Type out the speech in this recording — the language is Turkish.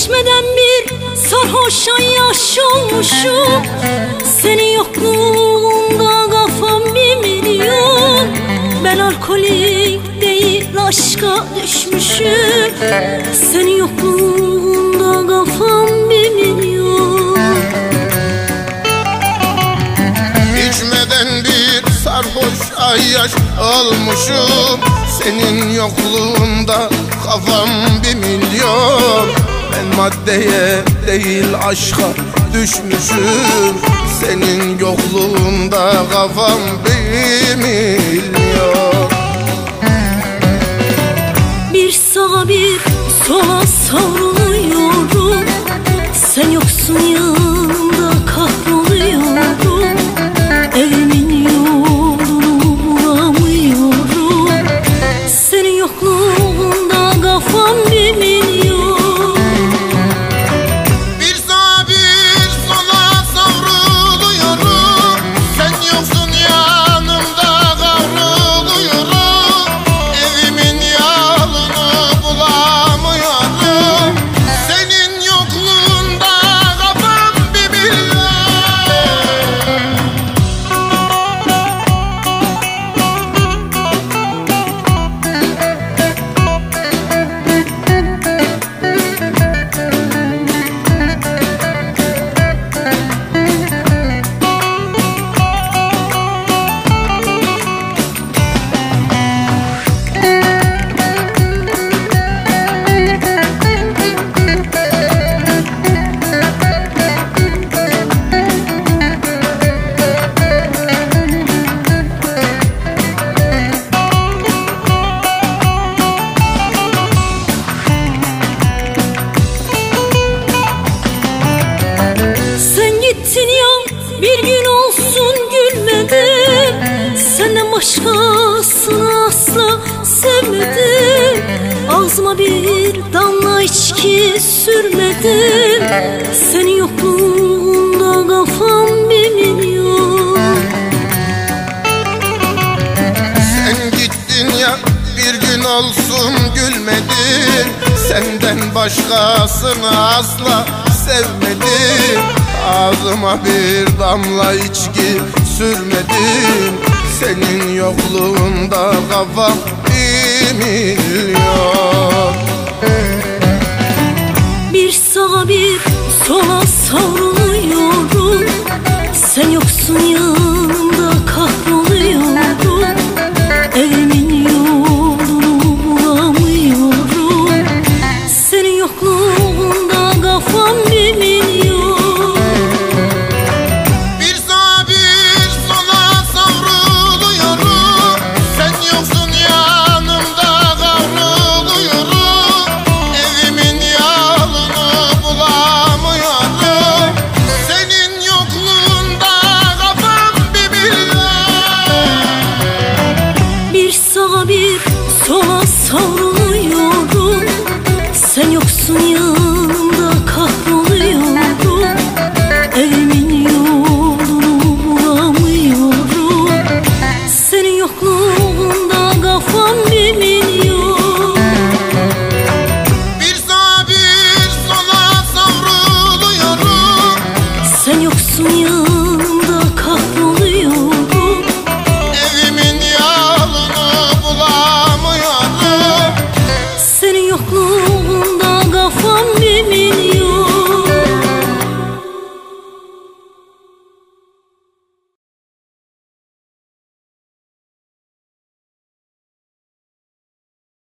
İçmeden bir sarhoşa yaş olmuşum. Senin yokluğunda kafam bir milyon. Ben alkolik değil aşka düşmüşüm. Senin yokluğunda kafam bir milyon. İçmeden bir sarhoş ayyaş olmuşum. Senin yokluğunda kafam bir milyon maddeye değil aşka düşmüşüm. Senin yokluğunda kafam bir sevmedim Ağzıma bir damla içki sürmedim Senin yokluğunda kafam bir Sen gittin ya bir gün olsun gülmedin. Senden başkasını asla sevmedim Ağzıma bir damla içki sürmedim Senin yokluğunda kafam milyon Bir sağa bir sola savruluyorum Sen yoksun ya. Sola savruluyorum Sen yoksun ya.